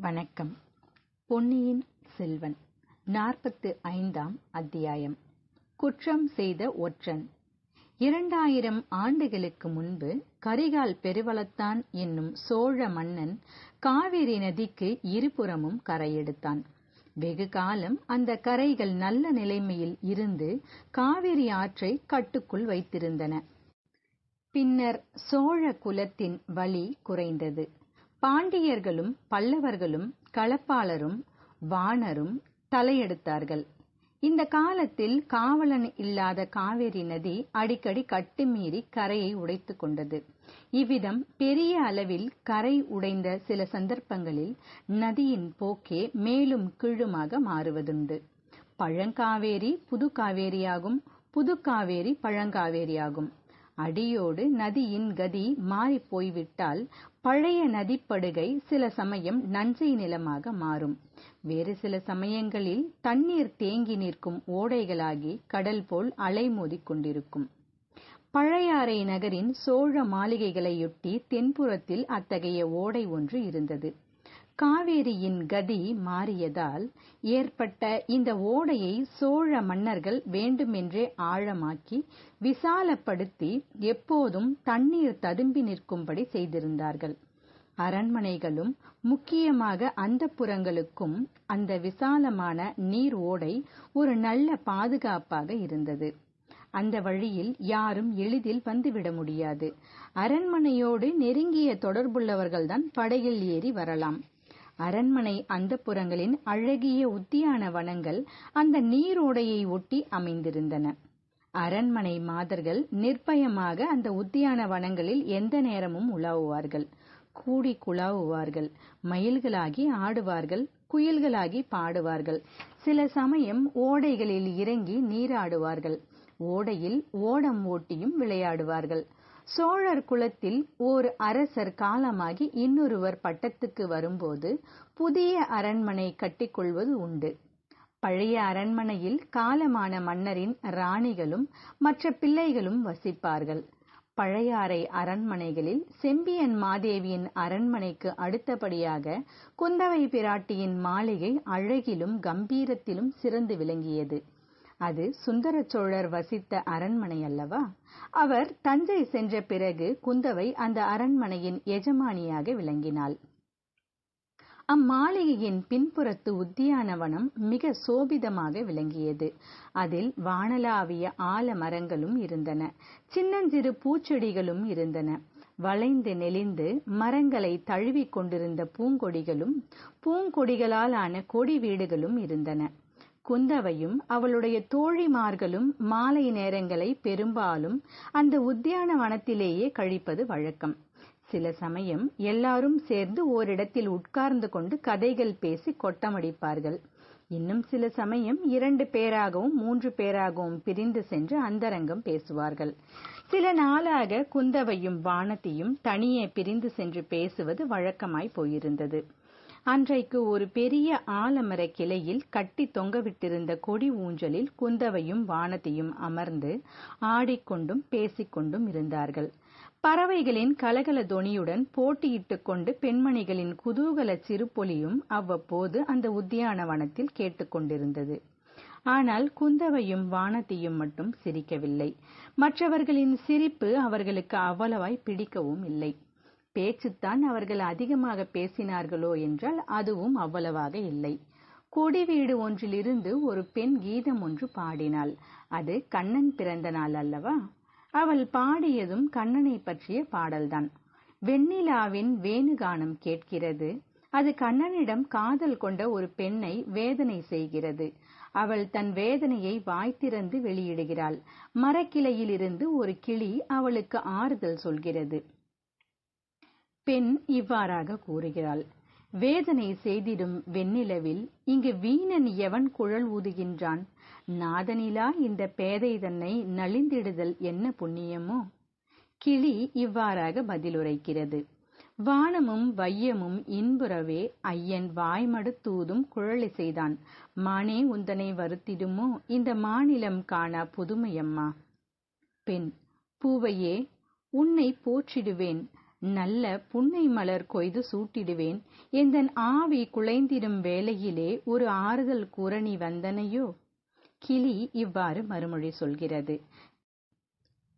வணக்கம். பொன்னியின் செல்வன் நாற்பத்து ஐந்தாம் அத்தியாயம். குற்றம் செய்த ஒற்றன். இரண்டாயிரம் ஆண்டுகளுக்கு முன்பு கரிகால் பெருவளத்தான் என்னும் சோழ மன்னன் காவிரி நதிக்கு இருபுறமும் கரையெடுத்தான். வெகு காலம் அந்த கரைகள் நல்ல நிலைமையில் இருந்து காவிரி ஆற்றை கட்டுக்குள் வைத்திருந்தன. பின்னர் சோழ குலத்தின் வலி குறைந்தது. பாண்டியர்களும் பல்லவர்களும் களப்பாளரும் வாணரும் தலையெடுத்தார்கள். இந்த காலத்தில் காவலன் இல்லாத காவேரி நதி அடிக்கடி கட்டுமீறி கரையை உடைத்து கொண்டது. இவ்விதம் பெரிய அளவில் கரை உடைந்த சில சந்தர்ப்பங்களில் நதியின் போக்கே மேலும் கீழுமாக மாறுவதுண்டு. பழங்காவேரி புதுக்காவேரியாகும் புதுக்காவேரி பழங்காவேரியாகும். அடியோடு நதியின் கதி மாறிப் போய்விட்டால் பழைய நதிப்படுகை சில சமயம் நஞ்சை நிலமாக மாறும். வேறு சில சமயங்களில் தண்ணீர் தேங்கி நிற்கும் ஓடைகளாகி கடல் போல் அலைமோதிக் கொண்டிருக்கும். பழையாறை நகரின் சோழ மாளிகைகளையொட்டி தென்புறத்தில் அத்தகைய ஓடை ஒன்று இருந்தது. காவேரியின் கதி மாறியதால் ஏற்பட்ட இந்த ஓடையை சோழ மன்னர்கள் வேண்டுமென்றே ஆழமாக்கி விசாலப்படுத்தி எப்போதும் தண்ணீர் ததும்பி நிற்கும்படி செய்திருந்தார்கள். அரண்மனைகளும் முக்கியமாக அந்த புறங்களுக்கும் அந்த விசாலமான நீர் ஓடை ஒரு நல்ல பாதுகாப்பாக இருந்தது. அந்த வழியில் யாரும் எளிதில் வந்துவிட முடியாது. அரண்மனையோடு நெருங்கிய தொடர்புள்ளவர்கள்தான் படகில் ஏறி வரலாம். அரண்மனை அந்த புறங்களின் அழகிய உத்தியான வனங்கள் அந்த நீரோடையை ஒட்டி அமைந்திருந்தன. அரண்மனை மாதர்கள் நிர்பயமாக அந்த உத்தியான வனங்களில் எந்த நேரமும் உலாவுவார்கள். கூடி குழாவுவார்கள் மயில்களாகி ஆடுவார்கள் குயில்களாகி பாடுவார்கள். சில சமயம் ஓடைகளில் இறங்கி நீராடுவார்கள். ஓடையில் ஓடம் ஓட்டியும் விளையாடுவார்கள். சோழர் குலத்தில் ஓர் அரசர் காலமாகி இன்னொருவர் பட்டத்துக்கு வரும்போது புதிய அரண்மனை கட்டிக்கொள்வது உண்டு. பழைய அரண்மனையில் காலமான மன்னரின் ராணிகளும் மற்ற பிள்ளைகளும் வசிப்பார்கள். பழையாறை அரண்மனைகளில் செம்பியன் மாதேவியின் அரண்மனைக்கு அடுத்தபடியாக குந்தவை பிராட்டியின் மாளிகை அழகிலும் கம்பீரத்திலும் சிறந்து விளங்கியது. அது சுந்தர சோழர் வசித்த அரண்மனை அல்லவா அவர் தஞ்சை சென்ற பிறகு குந்தவை அந்த அரண்மனையின் எஜமானியாக விளங்கினாள். அம்மாளிகையின் பின்புறத்து உத்தியானவனம் மிக சோபிதமாக விளங்கியது. அதில் வானலாவிய ஆல மரங்களும் இருந்தன. சின்னஞ்சிறு பூச்செடிகளும் இருந்தன. வளைந்து நெளிந்து மரங்களை தழுவிக் கொண்டிருந்த பூங்கொடிகளும் பூங்கொடிகளால் ஆன கொடி வீடுகளும் இருந்தன. குந்தவையும் அவளுடைய தோழிமார்களும் மாலை நேரங்களை பெரும்பாலும் அந்த உத்தியான வனத்திலேயே கழிப்பது வழக்கம். சில சமயம் எல்லாரும் சேர்ந்து ஓரிடத்தில் உட்கார்ந்து கொண்டு கதைகள் பேசி கொட்டமடிப்பார்கள். இன்னும் சில சமயம் இரண்டு பேராகவும் மூன்று பேராகவும் பிரிந்து சென்று அந்தரங்கம் பேசுவார்கள். சில நாளாக குந்தவையும் வானதியும் தனியே பிரிந்து சென்று பேசுவது வழக்கமாய் போயிருந்தது. அன்றைக்கு ஒரு பெரிய ஆலமர கிளையில் கட்டி தொங்கவிட்டிருந்த கொடி ஊஞ்சலில் குந்தவையும் வானதியும் அமர்ந்து ஆடிக்கொண்டும் பேசிக்கொண்டும் இருந்தார்கள். பறவைகளின் கலகல தொனியுடன் போட்டியிட்டுக் கொண்டு பெண்மணிகளின் குதூகல சிறுபொலியும் அவ்வப்போது அந்த உத்தியானவனத்தில் கேட்டுக்கொண்டிருந்தது ஆனால் குந்தவையும் வானதியும் மட்டும் சிரிக்கவில்லை. மற்றவர்களின் சிரிப்பு அவர்களுக்கு அவ்வளவாய் பிடிக்கவும் இல்லை. பேச்சுத்தான் அவர்கள் அதிகமாக பேசினார்களோ என்றால் அதுவும் அவ்வளவாக இல்லை. கொடி வீடு ஒன்றிலிருந்து ஒரு பெண் கீதம் ஒன்று பாடினாள். அது கண்ணன் பிறந்த நாள் அல்லவா? அவள் பாடியதும் கண்ணனை பற்றிய பாடல்தான். வெண்ணிலாவின் வேணுகானம் கேட்கிறது. அது கண்ணனிடம் காதல் கொண்ட ஒரு பெண்ணை வேதனை செய்கிறது. அவள் தன் வேதனையை வாய்த்திறந்து வெளியிடுகிறாள். மரக்கிளையிலிருந்து ஒரு கிளி அவளுக்கு ஆறுதல் சொல்கிறது. பெண் இவ்வாறாக கூறுகிறாள். வேதனை செய்திடும் வெண்ணிலவில் இங்கு வீணன் எவன் குழல் ஊதுகின்றான்? நாதனிலா இந்த பேதை தன்னை நலிந்திடுதல் என்ன புண்ணியமோ? கிளி இவ்வாறாக பதிலுரைக்கிறது. வானமும் வையமும் இன்புறவே ஐயன் வாய்மடு தூதும் குழலை செய்தான் மானே உந்தனை வருத்திடுமோ? இந்த மாநிலம் காணா புதுமையம்மா. பெண் பூவையே உன்னை போற்றிடுவேன். நல்ல புன்னை மலர் கொய்து சூட்டிடுவேன். எந்தன் ஆவி குலைந்திடும் வேளையிலே ஒரு ஆறுதல் கூற நீ வந்தனையோ? கிளி இவ்வாறு மறுமொழி சொல்கிறது.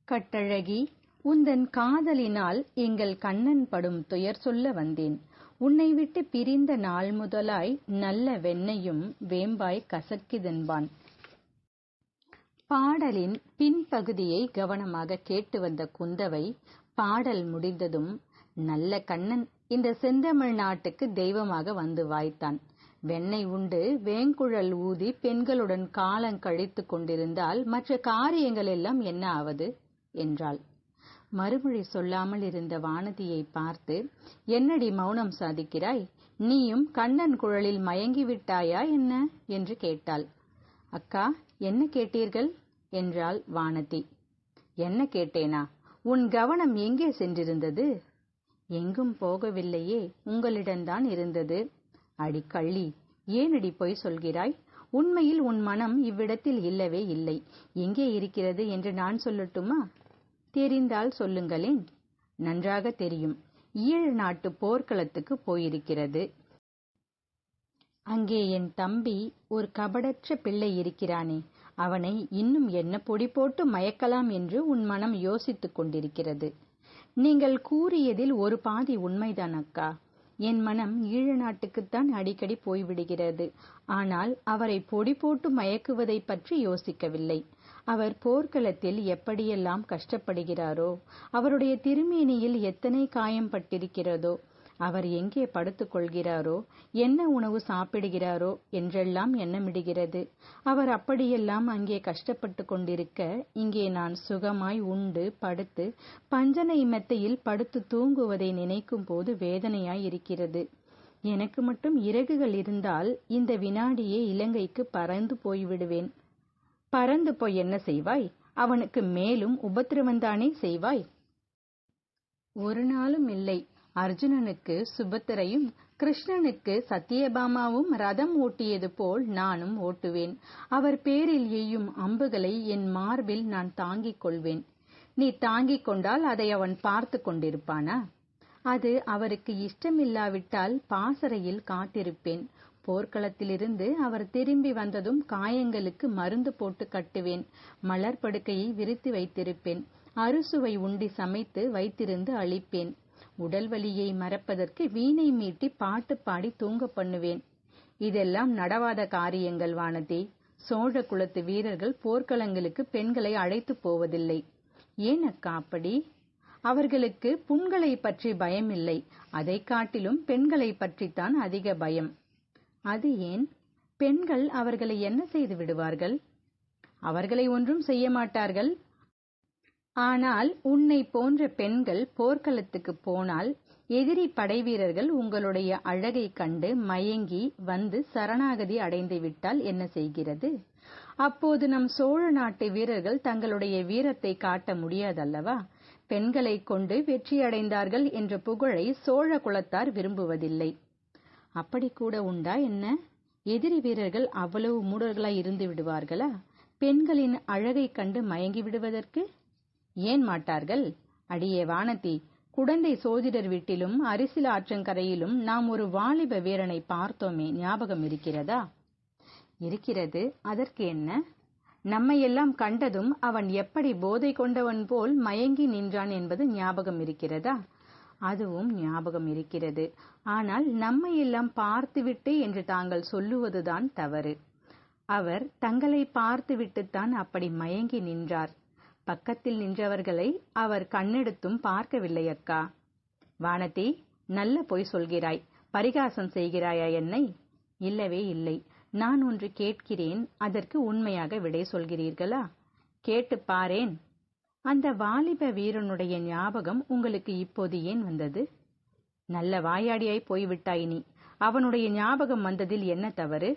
கட்டழகி உந்தன் காதலினால் எங்கள் கண்ணன் படும் துயர் சொல்ல வந்தேன். உன்னை விட்டு பிரிந்த நாள் முதலாய் நல்ல வெண்ணையும் வேம்பாய் கசக்கிதென்பான். பாடலின் பின்பகுதியை கவனமாக கேட்டு வந்த குந்தவை பாடல் முடிந்ததும் நல்ல கண்ணன் இந்த செந்தமிழ் நாட்டுக்கு தெய்வமாக வந்து வாய்த்தான். வெண்ணெய் உண்டு வேங்குழல் ஊதி பெண்களுடன் காலம் கழித்து கொண்டிருந்தால் மற்ற காரியங்கள் எல்லாம் என்ன ஆவது? என்றாள். மறுமொழி சொல்லாமல் இருந்த வானதியை பார்த்து என்னடி மௌனம் சாதிக்கிறாய்? நீயும் கண்ணன் குழலில் மயங்கி விட்டாயா என்ன? என்று கேட்டாள். அக்கா என்ன கேட்டீர்கள்? என்றாள் வானதி. என்ன கேட்டேனா? உன் கவனம் எங்கே சென்றிருந்தது? எங்கும் போகவில்லையே உங்களிடம்தான் இருந்தது. அடி கள்ளி ஏனடி பொய் சொல்கிறாய்? உண்மையில் உன் மனம் இவ்விடத்தில் இல்லவே இல்லை. எங்கே இருக்கிறது என்று நான் சொல்லட்டுமா? தெரிந்தால் சொல்லுங்களேன். நன்றாக தெரியும். ஈழ நாட்டு போர்க்களத்துக்கு போயிருக்கிறது. அங்கே என் தம்பி ஒரு கபடற்ற பிள்ளை இருக்கிறானே. அவனை இன்னும் என்ன பொடி போட்டு மயக்கலாம் என்று உன் மனம் யோசித்துக் கொண்டிருக்கிறது. நீங்கள் கூறியதில் ஒரு பாதி உண்மைதான் அக்கா. என் மனம் ஈழ நாட்டுக்குத்தான் அடிக்கடி போய்விடுகிறது. ஆனால் அவரை பொடி போட்டு மயக்குவதை பற்றி யோசிக்கவில்லை. அவர் போர்க்களத்தில் எப்படியெல்லாம் கஷ்டப்படுகிறாரோ அவருடைய திருமேனியில் எத்தனை காயம் பட்டிருக்கிறதோ அவர் எங்கே படுத்துக் கொள்கிறாரோ என்ன உணவு சாப்பிடுகிறாரோ என்றெல்லாம் எண்ணமிடுகிறது. அவர் அப்படியெல்லாம் அங்கே கஷ்டப்பட்டு கொண்டிருக்க இங்கே நான் சுகமாய் உண்டு படுத்து பஞ்சனை மெத்தையில் படுத்து தூங்குவதை நினைக்கும் போது வேதனையாய் இருக்கிறது. எனக்கு மட்டும் இறகுகள் இருந்தால் இந்த வினாடியே இலங்கைக்கு பறந்து போய்விடுவேன். பறந்து போய் என்ன செய்வாய்? அவனுக்கு மேலும் உபத்திரவந்தானே செய்வாய்? ஒரு நாளும் இல்லை. அர்ஜுனனுக்கு சுபத்திரையும் கிருஷ்ணனுக்கு சத்தியபாமாவும் ரதம் ஓட்டியது போல் நானும் ஓட்டுவேன். அவர் பேரில் எய்யும் அம்புகளை என் மார்பில் நான் தாங்கிக் கொள்வேன். நீ தாங்கிக் கொண்டால் அதை அவன் பார்த்து கொண்டிருப்பானா? அது அவருக்கு இஷ்டமில்லாவிட்டால் பாசறையில் காத்திருப்பேன். போர்க்களத்திலிருந்து அவர் திரும்பி வந்ததும் காயங்களுக்கு மருந்து போட்டு கட்டுவேன். மலர் படுக்கையை விரித்து வைத்திருப்பேன். அறுசுவை உண்டி சமைத்து வைத்திருந்து அளிப்பேன் உடல் வலியை மறப்பதற்கு வீணை மீட்டி பாட்டு பாடி தூங்க பண்ணுவேன். இதெல்லாம் நடவாத காரியங்கள் வானதி. சோழ குலத்து வீரர்கள் போர்க்களங்களுக்கு பெண்களை அழைத்து போவதில்லை. ஏன் அக்கா அப்படி? அவர்களுக்கு புண்களை பற்றி பயம் இல்லை அதை காட்டிலும் பெண்களை பற்றித்தான் அதிக பயம். அது ஏன்? பெண்கள் அவர்களை என்ன செய்து விடுவார்கள்? அவர்களை ஒன்றும் செய்ய மாட்டார்கள். ஆனால் உன்னை போன்ற பெண்கள் போர்க்களத்துக்கு போனால் எதிரி படைவீரர்கள் உங்களுடைய அழகை கண்டு மயங்கி வந்து சரணாகதி அடைந்து விட்டால் என்ன செய்கிறது? அப்போது நம் சோழ நாட்டு வீரர்கள் தங்களுடைய வீரத்தை காட்ட முடியாதல்லவா? பெண்களைக் கொண்டு வெற்றியடைந்தார்கள் என்ற புகழை சோழ குலத்தார் விரும்புவதில்லை. அப்படி கூட உண்டா என்ன? எதிரி வீரர்கள் அவ்வளவு மூடர்களாய் இருந்து விடுவார்களா? பெண்களின் அழகை கண்டு மயங்கி விடுவதற்கு? ஏன் மாட்டார்கள்? அடியே வானதி குடந்தை சோதிடர் வீட்டிலும் அரிசில ஆற்றங்கரையிலும் நாம் ஒரு வாலிப வீரனை பார்த்தோமே ஞாபகம் இருக்கிறதா? இருக்கிறது. அதற்கு என்ன? நம்மையெல்லாம் கண்டதும் அவன் எப்படி போதை கொண்டவன் போல் மயங்கி நின்றான் என்பது ஞாபகம் இருக்கிறதா? அதுவும் ஞாபகம் இருக்கிறது. ஆனால் நம்மையெல்லாம் பார்த்துவிட்டு என்று தாங்கள் சொல்லுவதுதான் தவறு. அவர் தங்களை பார்த்துவிட்டுத்தான் அப்படி மயங்கி நின்றார். பக்கத்தில் நின்றவர்களை அவர் கண்ணெடுத்தும் பார்க்கவில்லை அக்கா வானதி நல்ல பொய் சொல்கிறாய். பரிகாசம் செய்கிறாயா என்னை? இல்லவே இல்லை. நான் ஒன்று கேட்கிறேன் அதற்கு உண்மையாக விடை சொல்கிறீர்களா? கேட்டு பாரேன். அந்த வாலிப வீரனுடைய ஞாபகம் உங்களுக்கு இப்போது ஏன் வந்தது? நல்ல வாயாடியாய் போய்விட்டாய் நீ. அவனுடைய ஞாபகம் வந்ததில் என்ன தவறு?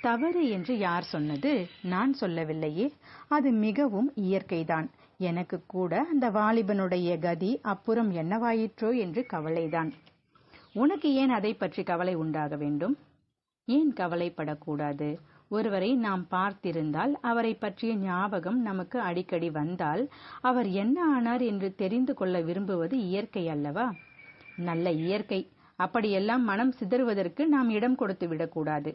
தவறு என்று யார் சொன்னது? நான் சொல்லவில்லையே. அது மிகவும் இயற்கைதான். எனக்கு கூட அந்த வாலிபனுடைய கதி அப்புறம் என்னவாயிற்றோ என்று கவலைதான். உனக்கு ஏன் அதை பற்றி கவலை உண்டாக வேண்டும்? ஏன் கவலைப்படக்கூடாது? ஒருவரை நாம் பார்த்திருந்தால் அவரை பற்றிய ஞாபகம் நமக்கு அடிக்கடி வந்தால் அவர் என்ன ஆனார் என்று தெரிந்து கொள்ள விரும்புவது இயற்கை அல்லவா? நல்ல இயற்கை. அப்படியெல்லாம் மனம் சிதறுவதற்கு நாம் இடம் கொடுத்து விடக்கூடாது.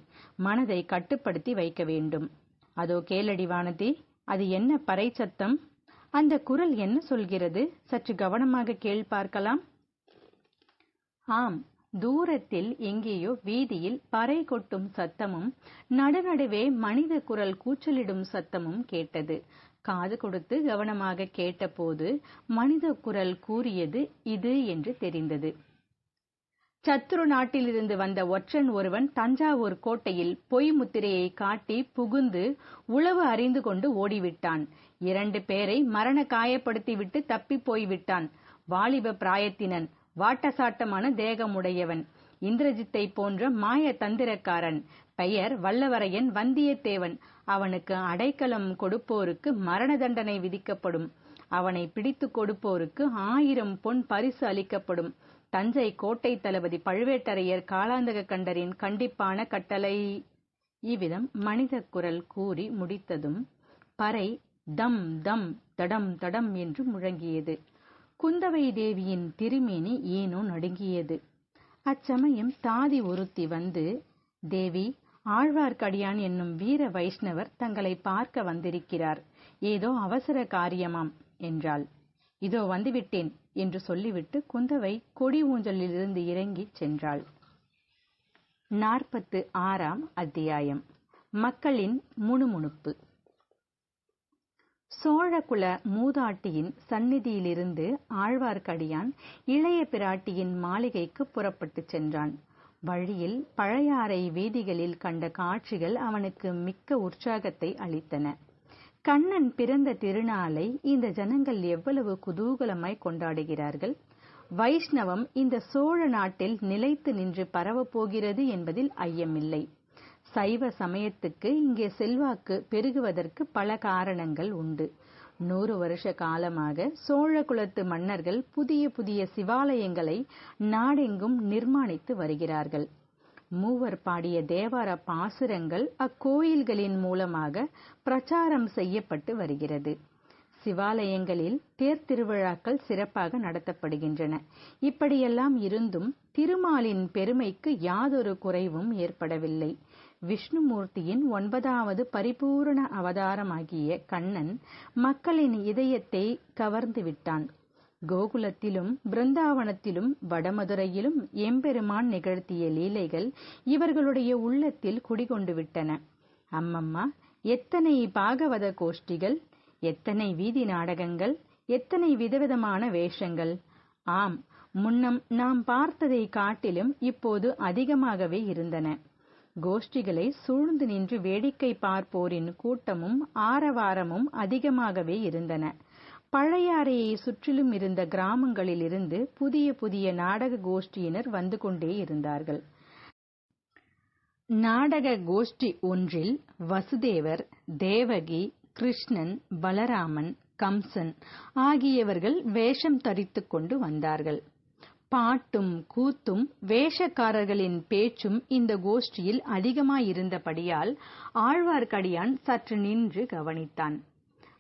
மனதை கட்டுப்படுத்தி வைக்க வேண்டும். அதோ கேளடி வானதி அது என்ன பறை சத்தம்? அந்த குரல் என்ன சொல்கிறது? சற்று கவனமாக கேள் பார்க்கலாம். ஆம் தூரத்தில் எங்கேயோ வீதியில் பறை கொட்டும் சத்தமும் நடுநடுவே மனித குரல் கூச்சலிடும் சத்தமும் கேட்டது. காது கொடுத்து கவனமாக கேட்டபோது மனித குரல் கூறியது இது என்று தெரிந்தது. சத்துரு நாட்டிலிருந்து வந்த ஒற்றன் ஒருவன் தஞ்சாவூர் கோட்டையில் பொய் முத்திரையை காட்டி புகுந்து உளவு அறிந்து கொண்டு ஓடிவிட்டான். இரண்டு பேரை மரண காயப்படுத்திவிட்டு தப்பி போய்விட்டான். வாலிப பிராயத்தினன் வாட்டசாட்டமான தேகமுடையவன் இந்திரஜித்தை போன்ற மாய தந்திரக்காரன் பெயர் வல்லவரையன் வந்தியத்தேவன். அவனுக்கு அடைக்கலம் கொடுப்போருக்கு மரண தண்டனை விதிக்கப்படும். அவனை பிடித்து கொடுப்போருக்கு ஆயிரம் பொன் பரிசு அளிக்கப்படும். தஞ்சை கோட்டை தளபதி பழுவேட்டரையர் காலாந்தக கண்டரின் கண்டிப்பான கட்டளை. இவ்விதம் மனித குரல் கூறி முடித்ததும் பறை தம் தம் தடம் தடம் என்று முழங்கியது. குந்தவை தேவியின் திருமேனி ஏனோ நடுங்கியது. அச்சமயம் தாதி ஒருத்தி வந்து தேவி ஆழ்வார்க்கடியான் என்னும் வீர வைஷ்ணவர் தங்களை பார்க்க வந்திருக்கிறார். ஏதோ அவசர காரியமாம் என்றாள். இதோ வந்துவிட்டேன் என்று சொல்லிவிட்டு குந்தவை கொடி ஊஞ்சலிலிருந்து இறங்கிச் சென்றாள். நாற்பத்து ஆறாம் அத்தியாயம். மக்களின் முணுமுணுப்பு. சோழகுல மூதாட்டியின் சந்நிதியிலிருந்து ஆழ்வார்க்கடியான் இளைய பிராட்டியின் மாளிகைக்கு புறப்பட்டுச் சென்றான். வழியில் பழையாறை வீதிகளில் கண்ட காட்சிகள் அவனுக்கு மிக்க உற்சாகத்தை அளித்தன. கண்ணன் பிறந்த திருநாளை இந்த ஜனங்கள் எவ்வளவு குதூகலமாய் கொண்டாடுகிறார்கள். வைஷ்ணவம் இந்த சோழ நாட்டில் நிலைத்து நின்று பரவப் போகிறது என்பதில் ஐயமில்லை. சைவ சமயத்துக்கு இங்கே செல்வாக்கு பெருகுவதற்கு பல காரணங்கள் உண்டு. நூறு வருஷ காலமாக சோழ குலத்து மன்னர்கள் புதிய புதிய சிவாலயங்களை நாடெங்கும் நிர்மாணித்து வருகிறார்கள். மூவர் பாடிய தேவார பாசுரங்கள் அக்கோயில்களின் மூலமாக பிரச்சாரம் செய்யப்பட்டு வருகிறது. சிவாலயங்களில் தேர் திருவிழாக்கள் சிறப்பாக நடத்தப்படுகின்றன. இப்படியெல்லாம் இருந்தும் திருமாலின் பெருமைக்கு யாதொரு குறைவும் ஏற்படவில்லை. விஷ்ணுமூர்த்தியின் ஒன்பதாவது பரிபூரண அவதாரமாகிய கண்ணன் மக்களின் இதயத்தை கவர்ந்து விட்டான். கோகுலத்திலும் பிருந்தாவனத்திலும் வடமதுரையிலும் எம்பெருமான் நிகழ்த்திய லீலைகள் இவர்களுடைய உள்ளத்தில் குடிகொண்டு விட்டன. அம்மம்மா எத்தனை பாகவத கோஷ்டிகள் எத்தனை வீதி நாடகங்கள் எத்தனை விதவிதமான வேஷங்கள்? ஆம் முன்னம் நாம் பார்த்ததை காட்டிலும் இப்போது அதிகமாகவே இருந்தன. கோஷ்டிகளை சூழ்ந்து நின்று வேடிக்கை பார்ப்போரின் கூட்டமும் ஆரவாரமும் அதிகமாகவே இருந்தன. பழையாறையை சுற்றிலும் இருந்த கிராமங்களிலிருந்து புதிய புதிய நாடக கோஷ்டியினர் வந்து கொண்டே இருந்தார்கள். நாடக கோஷ்டி ஒன்றில் வசுதேவர் தேவகி கிருஷ்ணன் பலராமன் கம்சன் ஆகியவர்கள் வேஷம் தரித்து கொண்டு வந்தார்கள். பாட்டும் கூத்தும் வேஷக்காரர்களின் பேச்சும் இந்த கோஷ்டியில் அதிகமாயிருந்தபடியால் ஆழ்வார்க்கடியான் சற்று நின்று கவனித்தான்.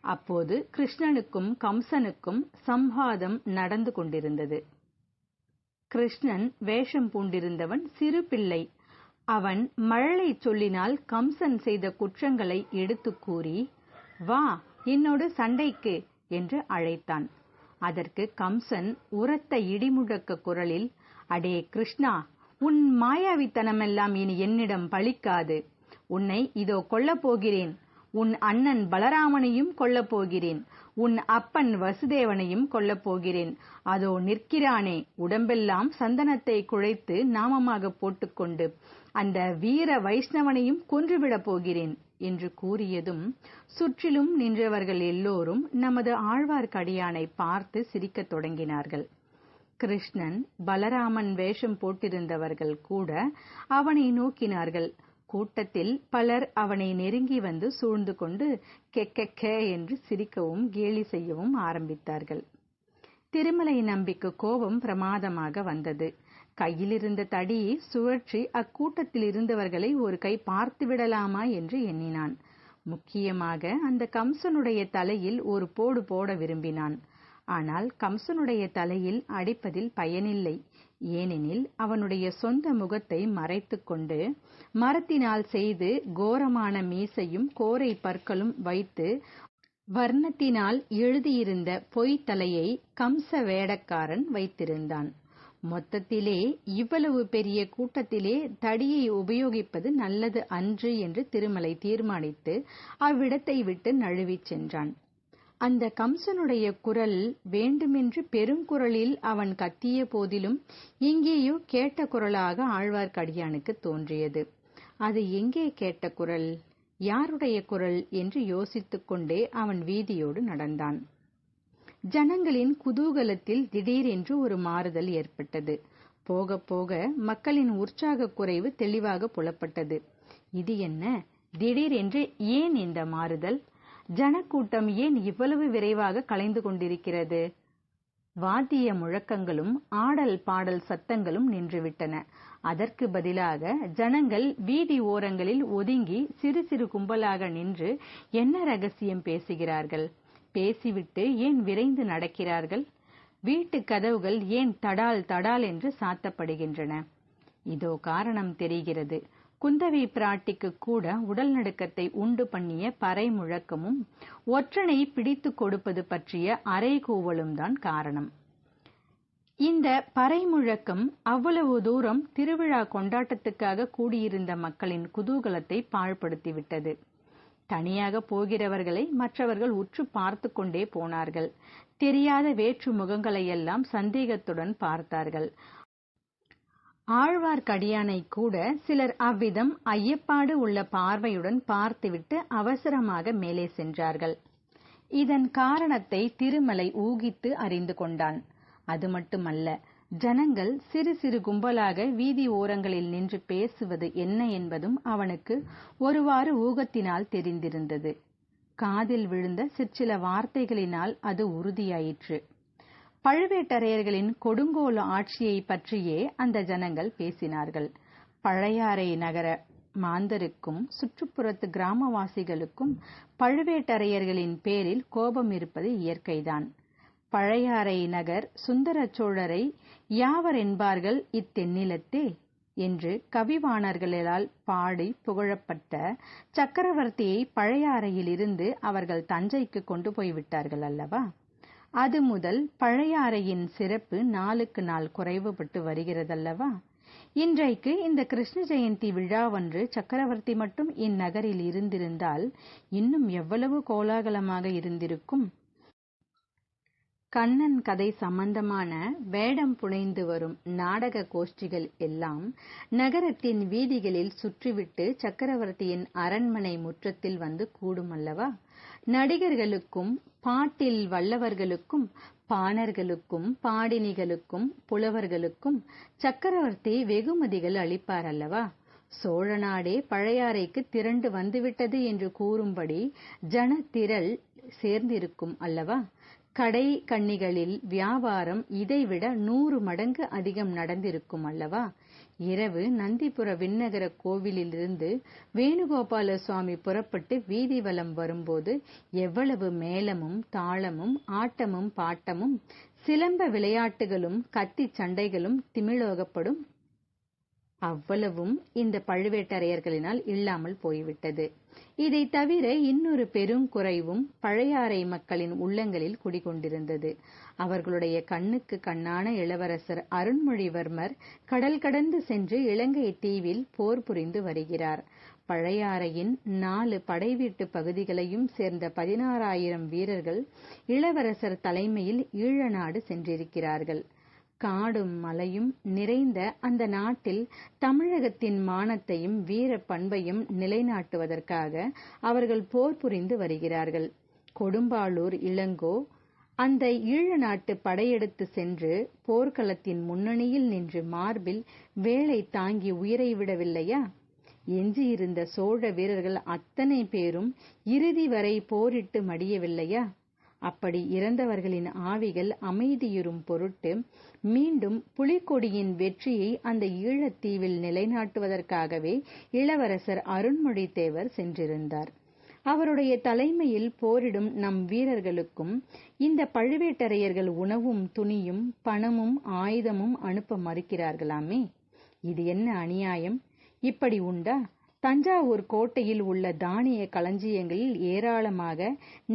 அப்போது கிருஷ்ணனுக்கும் கம்சனுக்கும் சம்ஹாதம் நடந்து கொண்டிருந்தது. கிருஷ்ணன் வேஷம் பூண்டிருந்தவன் சிறு பிள்ளை. அவன் மழலை சொல்லினால் கம்சன் செய்த குற்றங்களை எடுத்துக் கூறி வா என்னோடு சண்டைக்கு என்று அழைத்தான். அதற்கு கம்சன் உரத்த இடிமுழக்க குரலில் அடே கிருஷ்ணா உன் மாயாவித்தனமெல்லாம் இனி என்னிடம் பழிக்காது. உன்னை இதோ கொல்லப் போகிறேன். உன் அண்ணன் பலராமனையும் கொல்லப் போகிறேன். உன் அப்பன் வசுதேவனையும் கொல்லப் போகிறேன். அதோ நிற்கிறானே உடம்பெல்லாம் சந்தனத்தை குழைத்து நாமமாக போட்டுக்கொண்டு அந்த வீர வைஷ்ணவனையும் கொன்றுவிடப் போகிறேன் என்று கூறியதும் சுற்றிலும் நின்றவர்கள் எல்லோரும் நமது ஆழ்வார்க்கடியானை பார்த்து சிரிக்கத் தொடங்கினார்கள். கிருஷ்ணன் பலராமன் வேஷம் போட்டிருந்தவர்கள் கூட அவனை நோக்கினார்கள். கூட்டத்தில் பலர் அவனை நெருங்கி வந்து சூழ்ந்து கொண்டு கெக்கெக்க என்று சிரிக்கவும் கேலி செய்யவும் ஆரம்பித்தார்கள். திருமலை நம்பிக்கு கோபம் பிரமாதமாக வந்தது. கையிலிருந்த தடியை சுழற்றி அக்கூட்டத்தில் இருந்தவர்களை ஒரு கை பார்த்துவிடலாமா என்று எண்ணினான். முக்கியமாக அந்த கம்சனுடைய தலையில் ஒரு போடு போட விரும்பினான். ஆனால் கம்சனுடைய தலையில் அடிப்பதில் பயனில்லை. ஏனெனில் அவனுடைய சொந்த முகத்தை மறைத்துக்கொண்டு மரத்தினால் செய்து கோரமான மீசையும் கோரை பற்களும் வைத்து வர்ணத்தினால் எழுதியிருந்த பொய் தலையை கம்ச வேடக்காரன் வைத்திருந்தான். மொத்தத்திலே இவ்வளவு பெரிய கூட்டத்திலே தடியை உபயோகிப்பது நல்லது அன்று என்று திருமலை தீர்மானித்து அவ்விடத்தை விட்டு நழுவிச் சென்றான். அந்த கம்சனுடைய குரல் வேண்டுமென்று பெருங்குரலில் அவன் கத்திய போதிலும் எங்கேயோ கேட்ட குரலாக ஆழ்வார்க்கடியானுக்கு தோன்றியது. அது எங்கே கேட்ட குரல்? யாருடைய குரல்? என்று யோசித்துக் கொண்டே அவன் வீதியோடு நடந்தான். ஜனங்களின் குதூகலத்தில் திடீரென்று ஒரு மாறுதல் ஏற்பட்டது. போக போக மக்களின் உற்சாக குறைவு தெளிவாக புலப்பட்டது. இது என்ன? திடீரென்று ஏன் இந்த மாறுதல்? ஜனக்கூட்டம் ஏன் இவ்வளவு விரைவாக கலைந்து கொண்டிருக்கிறது? வாத்திய முழக்கங்களும் ஆடல் பாடல் சத்தங்களும் நின்றுவிட்டன. அதற்கு பதிலாக ஜனங்கள் வீதி ஓரங்களில் ஒதுங்கி சிறு சிறு கும்பலாக நின்று என்ன ரகசியம் பேசுகிறார்கள்? பேசிவிட்டு ஏன் விரைந்து நடக்கிறார்கள்? வீட்டு கதவுகள் ஏன் தடால் தடால் என்று சாத்தப்படுகின்றன? இதோ காரணம் தெரிகிறது. குந்தவி பிராட்டிக்கு கூட உடல் நடுக்கத்தை உண்டு பண்ணிய பறை முழக்கமும் ஒற்றனை பிடித்து கொடுப்பது பற்றிய அறைகூவலும் தான் காரணம். இந்த பறை முழக்கம் அவ்வளவு தூரம் திருவிழா கொண்டாட்டத்துக்காக கூடியிருந்த மக்களின் குதூகலத்தை பாழ்படுத்திவிட்டது. தனியாக போகிறவர்களை மற்றவர்கள் உற்று பார்த்து கொண்டே போனார்கள். தெரியாத வேற்று முகங்களையெல்லாம் சந்தேகத்துடன் பார்த்தார்கள். ஆழ்வார்க்கடியானை கூட சிலர் அவ்விதம் ஐயப்பாடு உள்ள பார்வையுடன் பார்த்துவிட்டு அவசரமாக மேலே சென்றார்கள். இதன் காரணத்தை திருமலை ஊகித்து அறிந்து கொண்டான். அது மட்டுமல்ல ஜனங்கள் சிறு சிறு கும்பலாக வீதி ஓரங்களில் நின்று பேசுவது என்ன என்பதும் அவனுக்கு ஒருவாறு ஊகத்தினால் தெரிந்திருந்தது. காதில் விழுந்த சிற்சில வார்த்தைகளினால் அது உறுதியாயிற்று. பழுவேட்டரையர்களின் கொடுங்கோல ஆட்சியை பற்றியே அந்த ஜனங்கள் பேசினார்கள். பழையாறை நகர மாந்தருக்கும் சுற்றுப்புறத்து கிராமவாசிகளுக்கும் பழுவேட்டரையர்களின் பேரில் கோபம் இருப்பது இயற்கைதான். பழையாறை நகர் சுந்தர சோழரை யாவர் என்பார்கள் இத்தென்னிலத்தே என்று கவிவாணர்களால் பாடி புகழப்பட்ட சக்கரவர்த்தியை பழையாறையிலிருந்து அவர்கள் தஞ்சைக்கு கொண்டு போய்விட்டார்கள் அல்லவா? அது முதல் பழையாறையின் சிறப்பு நாளுக்கு நாள் குறைவுபட்டு வருகிறதல்லவா? இன்றைக்கு இந்த கிருஷ்ண ஜெயந்தி விழாவன்று சக்கரவர்த்தி மட்டும் இந்நகரில் இருந்திருந்தால் இன்னும் எவ்வளவு கோலாகலமாக இருந்திருக்கும்? கண்ணன் கதை சம்பந்தமான வேடம் புனைந்து வரும் நாடக கோஷ்டிகள் எல்லாம் நகரத்தின் வீதிகளில் சுற்றிவிட்டு சக்கரவர்த்தியின் அரண்மனை முற்றத்தில் வந்து கூடுமல்லவா நடிகர்களுக்கும் பாட்டில் வல்லவர்களுக்கும் பாணர்களுக்கும் பாடினிகளுக்கும் புலவர்களுக்கும் சக்கரவர்த்தி வெகுமதிகள் அளிப்பார் அல்லவா சோழ நாடே பழையாறைக்கு திரண்டு வந்துவிட்டது என்று கூறும்படி ஜனத்திரள் சேர்ந்திருக்கும் அல்லவா? கடை கண்ணிகளில் வியாபாரம் இதைவிட நூறு மடங்கு அதிகம் நடந்திருக்கும் அல்லவா? இரவு நந்திபுர விண்ணகர கோவிலிலிருந்து வேணுகோபால சுவாமி புறப்பட்டு வீதி வலம் வரும்போது எவ்வளவு மேளமும் தாளமும் ஆட்டமும் பாட்டமும் சிலம்ப விளையாட்டுகளும் கத்தி சண்டைகளும் திமிழோகப்படும் அவ்வளவும் இந்த பழுவேட்டரையர்களினால் இல்லாமல் போய்விட்டது. இதை தவிர இன்னொரு பெரும் குறைவும் பழையாறை மக்களின் உள்ளங்களில் குடிகொண்டிருந்தது. அவர்களுடைய கண்ணுக்கு கண்ணான இளவரசர் அருண்மொழிவர்மர் கடல் கடந்து சென்று இலங்கை தீவில் போர் புரிந்து வருகிறார். பழையாறையின் நாலு படைவீட்டு பகுதிகளையும் சேர்ந்த பதினாறாயிரம் வீரர்கள் இளவரசர் தலைமையில் ஈழநாடு சென்றிருக்கிறார்கள். காடும் மலையும் நிறைந்த அந்த நாட்டில் தமிழகத்தின் மானத்தையும் வீர பண்பையும் நிலைநாட்டுவதற்காக அவர்கள் போர் புரிந்து வருகிறார்கள். கொடும்பாளூர் இளங்கோ அந்த ஈழ நாட்டு படையெடுத்து சென்று போர்க்களத்தின் முன்னணியில் நின்று மார்பில் வேலை தாங்கி உயிரை விடவில்லையா? எஞ்சியிருந்த சோழ வீரர்கள் அத்தனை பேரும் இறுதி வரை போரிட்டு மடியவில்லையா? அப்படி இறந்தவர்களின் ஆவிகள் அமைதியுறும் பொருட்டு மீண்டும் புலிக்கொடியின் வெற்றியை அந்த ஈழத்தீவில் நிலைநாட்டுவதற்காகவே இளவரசர் அருண்மொழித்தேவர் சென்றிருந்தார். அவருடைய தலைமையில் போரிடும் நம் வீரர்களுக்கும் இந்த பழுவேட்டரையர்கள் உணவும் துணியும் பணமும் ஆயுதமும் அனுப்ப மறுக்கிறார்களாமே? இது என்ன அநியாயம்? இப்படி உண்டா? தஞ்சாவூர் கோட்டையில் உள்ள தானிய களஞ்சியங்களில் ஏராளமாக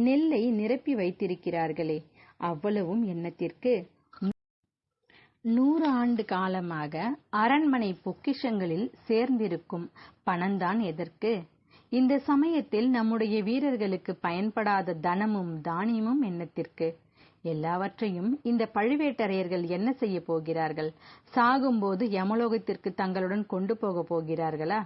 நெல்லை நிரப்பி வைத்திருக்கிறார்களே. அவ்வளவும் எண்ணத்திற்கு. நூறு ஆண்டு காலமாக அரண்மனை பொக்கிஷங்களில் சேர்ந்திருக்கும் பணம்தான் எதற்கு? இந்த சமயத்தில் நம்முடைய வீரர்களுக்கு பயன்படாத தனமும் தானியமும் எண்ணத்திற்கு. எல்லாவற்றையும் இந்த பழுவேட்டரையர்கள் என்ன செய்ய போகிறார்கள்? சாகும்போது யமலோகத்திற்கு தங்களுடன் கொண்டு போக போகிறார்களா?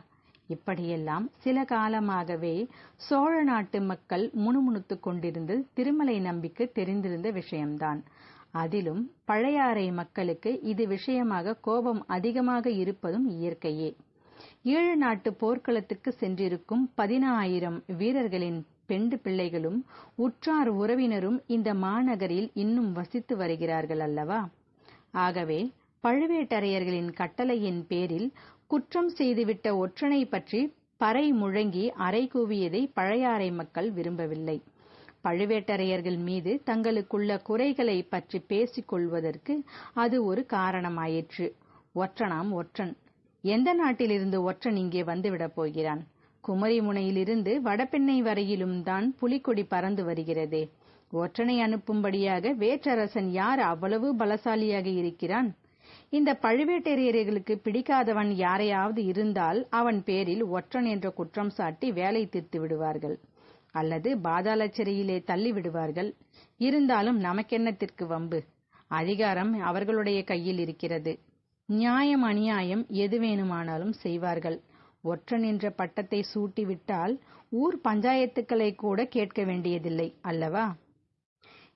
இப்படியெல்லாம் சில காலமாகவே சோழ நாட்டு மக்கள் முணுமுணுத்துக் கொண்டிருந்து திருமலை நம்பிக்கு தெரிந்திருந்த விஷயம்தான். அதிலும் பழையாறை மக்களுக்கு இது விஷயமாக கோபம் அதிகமாக இருப்பதும் இயற்கையே. ஈழ நாட்டு போர்க்களத்துக்கு சென்றிருக்கும் பதினாயிரம் வீரர்களின் பெண்டு பிள்ளைகளும் உற்றார் உறவினரும் இந்த மாநகரில் இன்னும் வசித்து வருகிறார்கள் அல்லவா? ஆகவே பழுவேட்டரையர்களின் கட்டளையின் பேரில் குற்றம் செய்துவிட்ட ஒற்றனை பற்றி பறை முழங்கி அறை கூவியதை பழையாறை மக்கள் விரும்பவில்லை. பழுவேட்டரையர்கள் மீது தங்களுக்குள்ள குறைகளை பற்றி பேசிக் கொள்வதற்கு அது ஒரு காரணமாயிற்று. ஒற்றனாம் ஒற்றன். எந்த நாட்டிலிருந்து ஒற்றன் இங்கே வந்துவிடப் போகிறான்? குமரி முனையிலிருந்து வடபெண்ணை வரையிலும் தான் புலிக்கொடி பறந்து வருகிறதே. ஒற்றனை அனுப்பும்படியாக வேற்றரசன் யார் அவ்வளவு பலசாலியாக இருக்கிறான்? இந்த பழுவேட்டரையர்களுக்கு பிடிக்காதவன் யாரையாவது இருந்தால் அவன் பேரில் ஒற்றன் என்ற குற்றம் சாட்டி வேலை தீர்த்து விடுவார்கள். அல்லது பாதாள சிறையிலே தள்ளி விடுவார்கள். இருந்தாலும் நமக்கென்னத்திற்கு வம்பு? அதிகாரம் அவர்களுடைய கையில் இருக்கிறது. நியாயம் அநியாயம் எது வேணுமானாலும் செய்வார்கள். ஒற்றன் என்ற பட்டத்தை சூட்டிவிட்டால் ஊர் பஞ்சாயத்துக்களை கூட கேட்க வேண்டியதில்லை அல்லவா?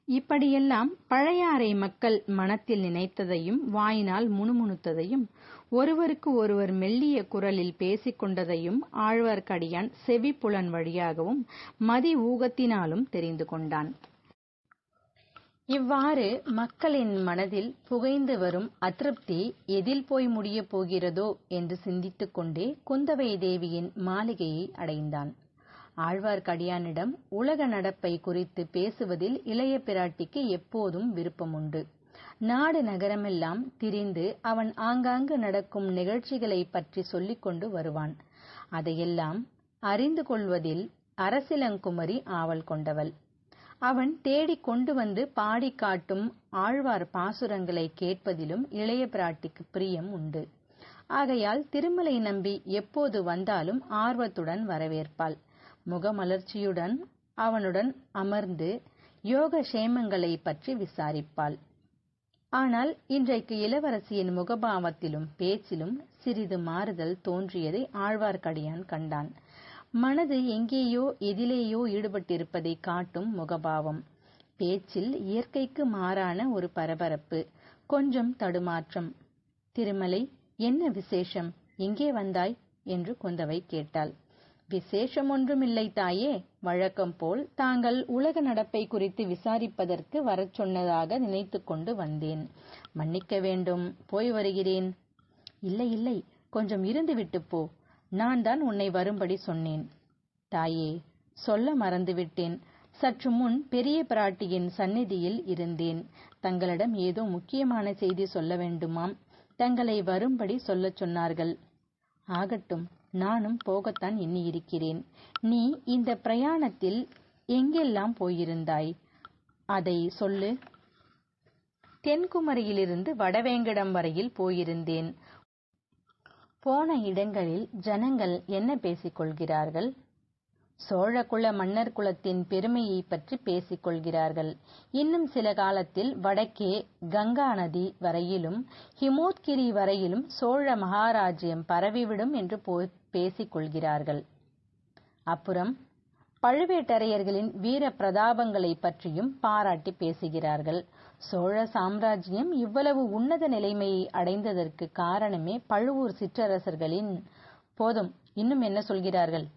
இப்படியெல்லாம் பழையாறை மக்கள் மனத்தில் நினைத்ததையும் வாயினால் முணுமுணுத்ததையும் ஒருவருக்கு ஒருவர் மெல்லிய குரலில் பேசிக் கொண்டதையும் ஆழ்வார்க்கடியான் செவிப்புலன் வழியாகவும் மதி ஊகத்தினாலும் தெரிந்து கொண்டான். இவ்வாறு மக்களின் மனதில் புகைந்து வரும் அதிருப்தி எதில் போய் முடியப் போகிறதோ என்று சிந்தித்துக் கொண்டே குந்தவை தேவியின் மாளிகையை அடைந்தான். ஆழ்வார்க்கடியானிடம் உலக நடப்பை குறித்து பேசுவதில் இளைய பிராட்டிக்கு எப்போதும் விருப்பமுண்டு. நாடு நகரமெல்லாம் திரிந்து அவன் ஆங்காங்கு நடக்கும் நிகழ்ச்சிகளை பற்றி சொல்லிக் கொண்டு வருவான். அதையெல்லாம் அறிந்து கொள்வதில் அரசிலங்குமரி ஆவல் கொண்டவள். அவன் தேடிக் கொண்டு வந்து பாடி காட்டும் ஆழ்வார் பாசுரங்களை கேட்பதிலும் இளைய பிராட்டிக்கு பிரியம் உண்டு. ஆகையால் திருமலை நம்பி எப்போது வந்தாலும் ஆர்வத்துடன் வரவேற்பாள். முகமலர்ச்சியுடன் அவனுடன் அமர்ந்து யோக சேமங்களை பற்றி விசாரிப்பாள். ஆனால் இன்றைக்கு இளவரசியின் முகபாவத்திலும் பேச்சிலும் சிறிது மாறுதல் தோன்றியதை ஆழ்வார்க்கடியான் கண்டான். மனது எங்கேயோ எதிலேயோ ஈடுபட்டிருப்பதை காட்டும் முகபாவம். பேச்சில் இயற்கைக்கு மாறான ஒரு பரபரப்பு கொஞ்சம் தடுமாற்றம். திருமலை என்ன விசேஷம்? எங்கே வந்தாய்? என்று குந்தவை கேட்டாள். விசேஷம் ஒன்றுமில்லை தாயே. வழக்கம் போல் தாங்கள் உலக நடப்பை குறித்து விசாரிப்பதற்கு வரச் சொன்னதாக நினைத்து கொண்டு வந்தேன். மன்னிக்க வேண்டும். போய் வருகிறேன். இல்லை இல்லை. கொஞ்சம் இருந்துவிட்டு போ. நான் தான் உன்னை வரும்படி சொன்னேன். தாயே சொல்ல மறந்துவிட்டேன். சற்று முன் பெரிய பிராட்டியின் சந்நிதியில் இருந்தேன். தங்களிடம் ஏதோ முக்கியமான செய்தி சொல்ல வேண்டுமாம். தங்களை வரும்படி சொல்லச் சொன்னார்கள். ஆகட்டும். நானும் போகத்தான் எண்ணியிருக்கிறேன். நீ இந்த பிரயாணத்தில் எங்கெல்லாம் போயிருந்தாய்? அதை சொல்லு. தென்குமரியிலிருந்து வடவேங்கடம் வரையில் போயிருந்தேன். போன இடங்களில் ஜனங்கள் என்ன பேசிக் கொள்கிறார்கள் சோழகுல மன்னர் குலத்தின் பெருமையை பற்றி பேசிக் கொள்கிறார்கள் இன்னும் சில காலத்தில் வடக்கே கங்கா நதி வரையிலும் ஹிமோத்கிரி வரையிலும் சோழ மகாராஜ்யம் பரவிவிடும் என்று பேசிக் கொள்கிறார்கள் அப்புறம் பழுவேட்டரையர்களின் வீர பிரதாபங்களை பற்றியும் பாராட்டி பேசுகிறார்கள். சோழ சாம்ராஜ்யம் இவ்வளவு உன்னத நிலைமையை அடைந்ததற்கு காரணமே பழுவூர் சிற்றரசர்களின் போதும். இன்னும் என்ன சொல்கிறார்கள்?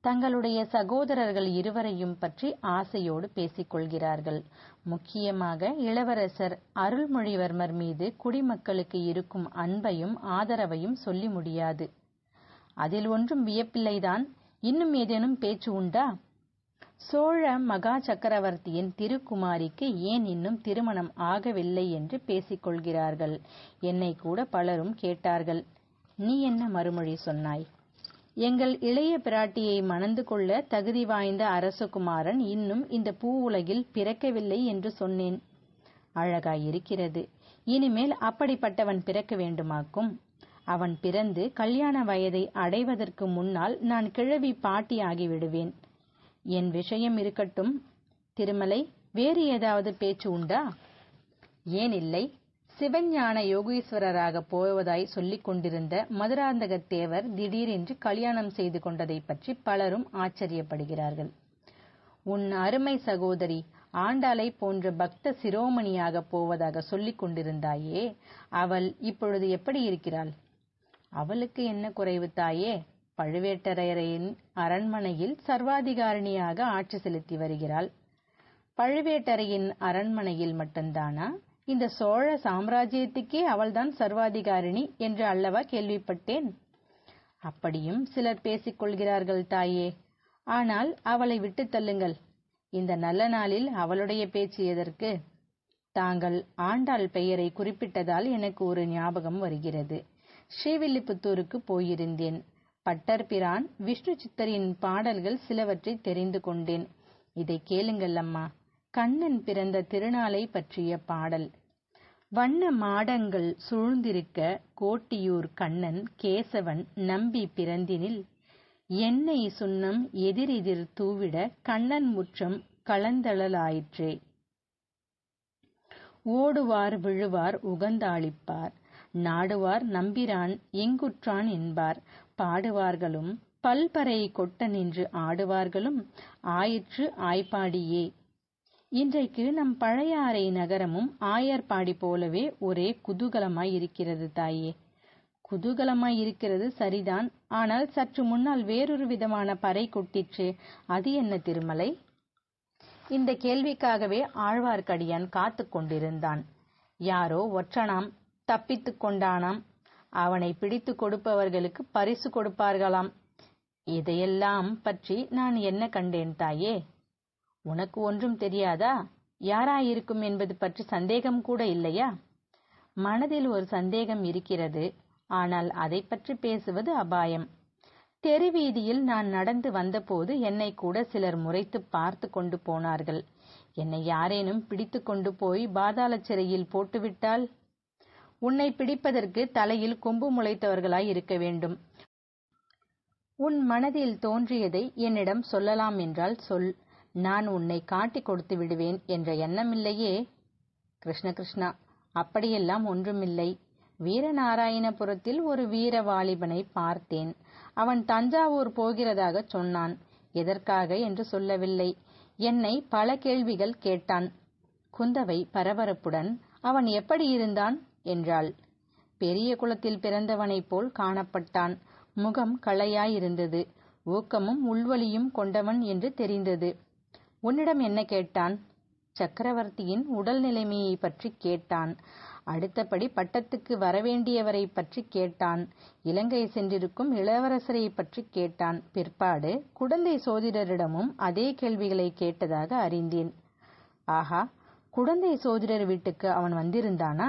தங்களுடைய சகோதரர்கள் இருவரையும் பற்றி ஆசையோடு பேசிக் கொள்கிறார்கள் முக்கியமாக இளவரசர் அருள்மொழிவர்மர் மீது குடிமக்களுக்கு இருக்கும் அன்பையும் ஆதரவையும் சொல்லி முடியாது. அதில் ஒன்றும் வியப்பில்லைதான். இன்னும் ஏதேனும் பேச்சு உண்டா? சோழ மகா சக்கரவர்த்தியின் திருக்குமாரிக்கு ஏன் இன்னும் திருமணம் ஆகவில்லை என்று பேசிக் கொள்கிறார்கள்? என்னை கூட பலரும் கேட்டார்கள். நீ என்ன மறுமொழி சொன்னாய்? எங்கள் இளைய பிராட்டியை மணந்து கொள்ள தகுதி வாய்ந்த அரசகுமாரன் இன்னும் இந்த பூ உலகில் பிறக்கவில்லை என்று சொன்னேன். அழகாயிருக்கிறது. இனிமேல் அப்படிப்பட்டவன் பிறக்க வேண்டுமாக்கும்? அவன் பிறந்து கல்யாண வயதை அடைவதற்கு முன்னால் நான் கிழவி பாட்டி ஆகிவிடுவேன் என் விஷயம் இருக்கட்டும். திருமலை வேறு ஏதாவது பேச்சு உண்டா? ஏன் இல்லை சிவஞான யோகீஸ்வரராக போவதாய் சொல்லிக் கொண்டிருந்த மதுராந்தக தேவர் திடீரென்று கல்யாணம் செய்து கொண்டதை பற்றி பலரும் ஆச்சரியப்படுகிறார்கள். உன் அருமை சகோதரி ஆண்டாளை போன்ற பக்த சிரோமணியாக போவதாக சொல்லிக் கொண்டிருந்தாயே அவள் இப்பொழுது எப்படி இருக்கிறாள்? அவளுக்கு என்ன குறைவு தாயே? பழுவேட்டரையரின் அரண்மனையில் சர்வாதிகாரிணியாக ஆட்சி செலுத்தி வருகிறாள். பழுவேட்டரையின் அரண்மனையில் மட்டும்தானா? இந்த சோழ சாம்ராஜ்யத்துக்கே அவள்தான் சர்வாதிகாரிணி என்று அல்லவா கேள்விப்பட்டேன். அப்படியும் சிலர் பேசிக் கொள்கிறார்கள் தாயே. ஆனால் அவளை விட்டு தள்ளுங்கள். இந்த நல்ல நாளில் அவளுடைய பேச்சு எதற்கு? தாங்கள் ஆண்டாள் பெயரை குறிப்பிட்டதால் எனக்கு ஒரு ஞாபகம் வருகிறது. ஸ்ரீவில்லிபுத்தூருக்கு போயிருந்தேன். பட்டர் பிரான் விஷ்ணு சித்தரின் பாடல்கள் சிலவற்றை தெரிந்து கொண்டேன். இதை கேளுங்கள் அம்மா. கண்ணன் பிறந்த திருநாளை பற்றிய பாடல். வண்ண மாடங்கள் சூழ்ந்திருக்க கோட்டியூர் கண்ணன் கேசவன் நம்பி பிறந்தினில். எண்ணெய் சுண்ணம் எதிரெதிர் தூவிட கண்ணன் முற்றம் கலந்தளலாயிற்றே ஓடுவார் விழுவார் உகந்தாளிப்பார் நாடுவார் நம்பிரான் எங்குற்றான் என்பார். பாடுவார்களும் பல்பறை கொட்ட நின்று ஆடுவார்களும் ஆயிற்று ஆய்ப்பாடியே. இன்றைக்கு நம் பழையாறை நகரமும் ஆயர்பாடி போலவே ஒரே குதூகலமாய் இருக்கிறது தாயே. குதூகலமாய் இருக்கிறது சரிதான். ஆனால் சற்று முன்னால் வேறொரு விதமான பறை கொட்டிற்று. அது என்ன திருமலை? இந்த கேள்விக்காகவே ஆழ்வார்க்கடியான் காத்து கொண்டிருந்தான். யாரோ ஒற்றனாம் தப்பித்துக் கொண்டானாம். அவனை பிடித்து கொடுப்பவர்களுக்கு பரிசு கொடுப்பார்களாம். இதையெல்லாம் பற்றி நான் என்ன கண்டேன் தாயே? உனக்கு ஒன்றும் தெரியாதா? யாராயிருக்கும் என்பது பற்றி சந்தேகம் கூட இல்லையா? மனதில் ஒரு சந்தேகம் இருக்கிறது. ஆனால் அதை பற்றி பேசுவது அபாயம். தெருவீதியில் நான் நடந்து வந்தபோது என்னை கூட சிலர் முறைத்து பார்த்து கொண்டு போனார்கள். என்னை யாரேனும் பிடித்து கொண்டு போய் பாதாள சிறையில் போட்டுவிட்டால் உன்னை பிடிப்பதற்கு தலையில் கொம்பு முளைத்தவர்களாய் இருக்க வேண்டும். உன் மனதில் தோன்றியதை என்னிடம் சொல்லலாம் என்றால் சொல். நான் உன்னை காட்டிக் கொடுத்து விடுவேன் என்ற எண்ணமில்லையே கிருஷ்ண கிருஷ்ணா அப்படியெல்லாம் ஒன்றுமில்லை. வீரநாராயணபுரத்தில் ஒரு வீர வாலிபனை பார்த்தேன். அவன் தஞ்சாவூர் போகிறதாகச் சொன்னான். எதற்காக என்று சொல்லவில்லை. என்னை பல கேள்விகள் கேட்டான். குந்தவை பரபரப்புடன் அவன் எப்படி இருந்தான்? என்றாள். பெரிய குலத்தில் பிறந்தவனைப் போல் காணப்பட்டான். முகம் களையாயிருந்தது. ஊக்கமும் உள்வலியும் கொண்டவன் என்று தெரிந்தது. உன்னிடம் என்ன கேட்டான்? சக்கரவர்த்தியின் உடல் நிலைமையை பற்றி கேட்டான். அடுத்தபடி பட்டத்துக்கு வரவேண்டியவரை பற்றி கேட்டான். இலங்கை சென்றிருக்கும் இளவரசரை பற்றி கேட்டான். பிற்பாடு குடந்தை சோதிடரிடமும் அதே கேள்விகளை கேட்டதாக அறிந்தேன். ஆஹா குடந்தை சோதிடர் வீட்டுக்கு அவன் வந்திருந்தானா?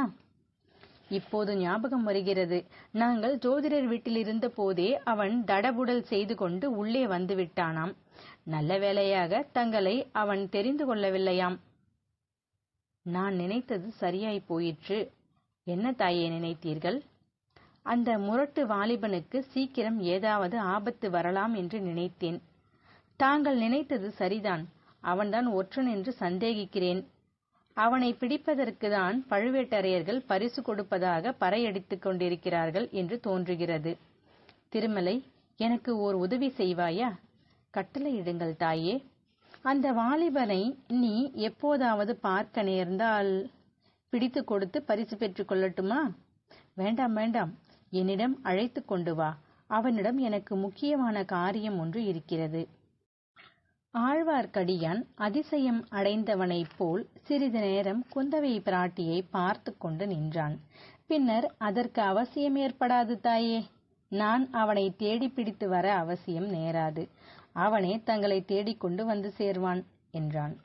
இப்போது ஞாபகம் வருகிறது. நாங்கள் ஜோதிடர் வீட்டில் இருந்த போதே அவன் தடபுடல் செய்து கொண்டு உள்ளே வந்துவிட்டானாம் நல்ல வேளையாக தங்களை அவன் தெரிந்து கொள்ளவில்லையாம். நான் நினைத்தது சரியாய் போயிற்று. என்ன தாயே நினைத்தீர்கள்? அந்த முரட்டு வாலிபனுக்கு சீக்கிரம் ஏதாவது ஆபத்து வரலாம் என்று நினைத்தேன். தாங்கள் நினைத்தது சரிதான். அவன்தான் ஒற்றன் என்று சந்தேகிக்கிறேன். அவனை பிடிப்பதற்கு தான் பழுவேட்டரையர்கள் பரிசு கொடுப்பதாக பறையடித்துக் கொண்டிருக்கிறார்கள் என்று தோன்றுகிறது. திருமலை எனக்கு ஓர் உதவி செய்வாயா? கட்டளையிடுங்கள் தாயே. அந்த வாலிபனை நீ எப்போதாவது பார்க்க நேர்ந்தால் பிடித்து கொடுத்து பரிசு பெற்றுக் கொள்ளட்டுமா? வேண்டாம் வேண்டாம். என்னிடம் அழைத்து கொண்டு வா. அவனிடம் எனக்கு முக்கியமான காரியம் ஒன்று இருக்கிறது. ஆழ்வார்க்கடியான் அதிசயம் அடைந்தவனைப் போல் சிறிது நேரம் குந்தவை பிராட்டியை பார்த்து கொண்டு நின்றான். பின்னர் அதற்கு அவசியம் ஏற்படாது தாயே. நான் அவனை தேடி பிடித்து வர அவசியம் நேராது. அவனே தங்களை தேடிக்கொண்டு வந்து சேர்வான் என்றான்.